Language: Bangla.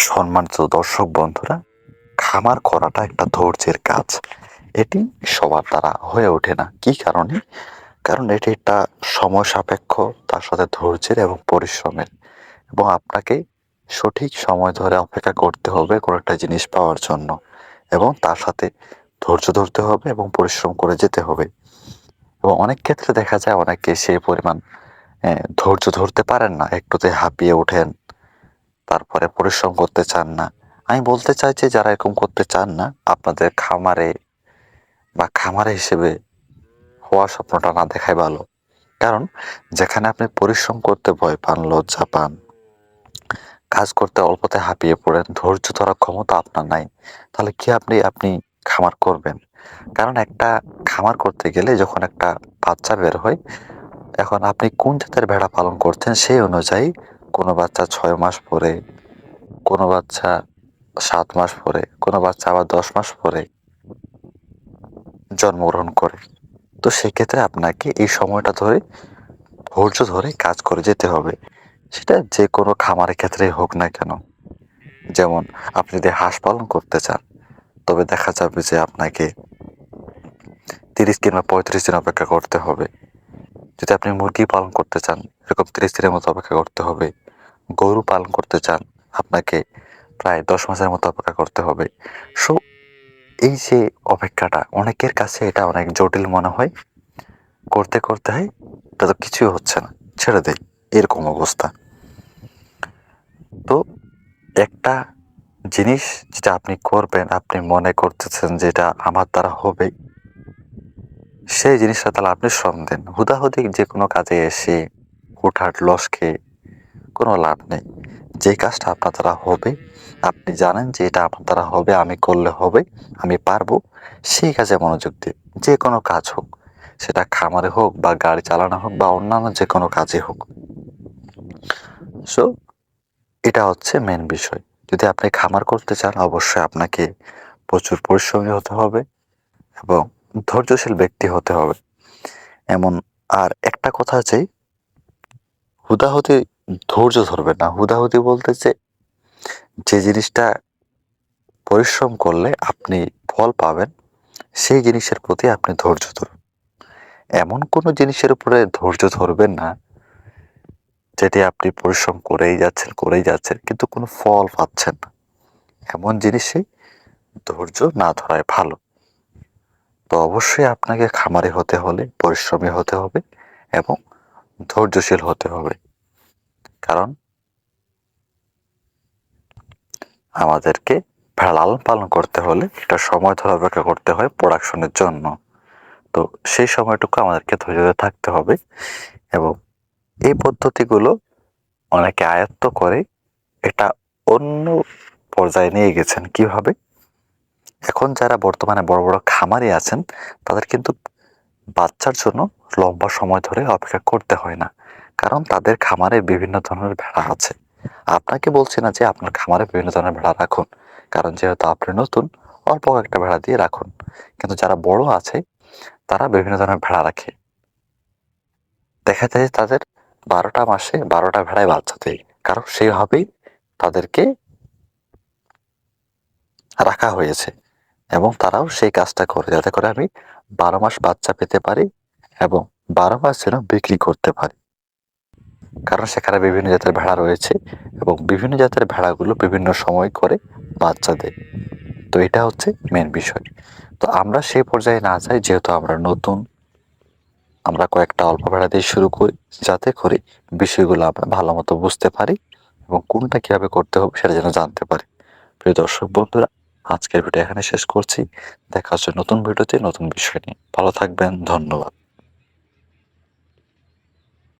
সম্মানিত দর্শক বন্ধুরা, খামার করাটা একটা ধৈর্যের কাজ। এটি সবার দ্বারা হয়ে ওঠে না। কি কারণে? কারণ এটি একটা সময় সাপেক্ষ, তার সাথে ধৈর্যের এবং পরিশ্রমের। এবং আপনাকে সঠিক সময় ধরে অপেক্ষা করতে হবে কোনো একটা জিনিস পাওয়ার জন্য। এবং তার সাথে ধৈর্য ধরতে হবে এবং পরিশ্রম করে যেতে হবে। এবং অনেক ক্ষেত্রে দেখা যায়, অনেকে সেই পরিমাণ ধৈর্য ধরতে পারেন না। একটুতে হাঁপিয়ে ওঠেন। তারপরে পরিশ্রম করতে চান না। আমি বলতে চাই যে যারা এরকম করতে চান না, আপনাদের খামারে বা খামারে হিসেবে হওয়া স্বপ্নটা না দেখাই ভালো। কারণ যেখানে আপনি পরিশ্রম করতে ভয় পান, লজ্জা পান, কাজ করতে অল্পতে হাঁপিয়ে পড়েন, ধৈর্য ধরার ক্ষমতা আপনার নাই, তাহলে কি আপনি আপনি খামার করবেন? কারণ একটা খামার করতে গেলে যখন একটা বাচ্চা বের হয়, এখন আপনি কোন জাতের ভেড়া পালন করছেন সেই অনুযায়ী কোনো বাচ্চা ছয় মাস পরে, কোনো বাচ্চা সাত মাস পরে, কোনো বাচ্চা আবার দশ মাস পরে জন্মগ্রহণ করে। তো সেক্ষেত্রে আপনাকে এই সময়টা ধরে, ধৈর্য ধরে কাজ করে যেতে হবে। সেটা যে কোনো খামারের ক্ষেত্রেই হোক না কেন। যেমন আপনি যদি হাঁস পালন করতে চান, তবে দেখা যাবে যে আপনাকে তিরিশ কিংবা পঁয়ত্রিশ দিন অপেক্ষা করতে হবে। যদি আপনি মুরগি পালন করতে চান, এরকম তিরিশ দিনের মতো অপেক্ষা করতে হবে। গরু পালন করতে চান, আপনাকে প্রায় দশ মাসের মতো অপেক্ষা করতে হবে। সো, এই যে অপেক্ষাটা, অনেকের কাছে এটা অনেক জটিল মনে হয়। করতে করতে হয় এটা তো কিছুই হচ্ছে না। ছেড়ে দেয় এরকম অবস্থা। তো, একটা জিনিস যেটা আপনি করবেন, আপনি মনে করতেছেন যেটা আমার দ্বারা হবে সেই জিনিসটা তাহলে আপনি শ্রম দেন হুদাহুদি যে কোনো কাজে এসে হুটহাট লস খেয়ে কোনো লাভ নেই। যে কাজটা আপনার দ্বারা হবে, আপনি জানেন যে এটা আপনার দ্বারা হবে, আমি করলে হবে, আমি পারব, সেই কাজে মনোযোগ দিন। যে কোনো কাজ হোক, সেটা খামারে হোক বা গাড়ি চালানো হোক বা অন্যান্য যে কোনো কাজে হোক। সো এটা হচ্ছে মেন বিষয়। যদি আপনি খামার করতে চান, অবশ্যই আপনাকে প্রচুর পরিশ্রমী হতে হবে এবং ধৈর্যশীল ব্যক্তি হতে হবে। এমন আর একটা কথা আছে হুদাহুদি ধৈর্য ধরবেন না। হুদাহুদি বলতে যে যে জিনিসটা পরিশ্রম করলে আপনি ফল পাবেন, সেই জিনিসের প্রতি আপনি ধৈর্য ধরুন। এমন কোনো জিনিসের উপরে ধৈর্য ধরবেন না, যেটি আপনি পরিশ্রম করেই যাচ্ছেন করেই যাচ্ছেন, কিন্তু কোনো ফল পাচ্ছেন না। এমন জিনিসে ধৈর্য না ধরায় ভালো। তো অবশ্যই আপনাকে খামারে হতে হলে, পরিশ্রমী হতে হবে এবং ধৈর্যশীল হতে হবে। কারণ আমাদেরকে ভেড়া লালন পালন করতে হলে একটা সময় ধরে অপেক্ষা করতে হয় প্রোডাকশনের জন্য। তো সেই সময়টুকু আমাদেরকে ধৈর্য ধরে থাকতে হবে এবং এই পদ্ধতিগুলো অনেকে আয়ত্ত করে এটা অন্য পর্যায়ে নিয়ে গেছেন কীভাবে? এখন যারা বর্তমানে বড় বড় খামারে আছেন, তাদের কিন্তু বাচ্চার জন্য লম্বা সময় ধরে অপেক্ষা করতে হয় না। কারণ তাদের খামারে বিভিন্ন ধরনের ভেড়া আছে। আপনাকে বলছি না যে আপনার খামারে বিভিন্ন ধরনের ভেড়া রাখুন। কারণ যেহেতু আপনি নতুন, অল্প একটা ভেড়া দিয়ে রাখুন। কিন্তু যারা বড় আছে, তারা বিভিন্ন ধরনের ভেড়া রাখে। দেখা যায় তাদের বারোটা মাসে বারোটা ভেড়ায় বাচ্চা দেয়। কারণ সেইভাবেই তাদেরকে রাখা হয়েছে। এবং তারাও সেই কাজটা করে, যাতে করে আমি বারো মাস বাচ্চা পেতে পারি এবং বারো মাস যেন বিক্রি করতে পারি। কারণ সেখানে বিভিন্ন জাতের ভেড়া রয়েছে এবং বিভিন্ন জাতের ভেড়াগুলো বিভিন্ন সময় করে বাচ্চা দেয়। তো এটা হচ্ছে মেন বিষয়। তো আমরা সেই পর্যায়ে না যাই, যেহেতু আমরা নতুন, আমরা কয়েকটা অল্প ভেড়া দিয়ে শুরু করি, যাতে করে বিষয়গুলো আমরা ভালো মতো বুঝতে পারি এবং কোনটা কীভাবে করতে হবে সেটা যেন জানতে পারি। প্রিয় দর্শক বন্ধুরা আজকের ভিডিও এখানে শেষ করছি। দেখা হচ্ছে নতুন ভিডিওতে নতুন বিষয় নিয়ে। ভালো থাকবেন, ধন্যবাদ।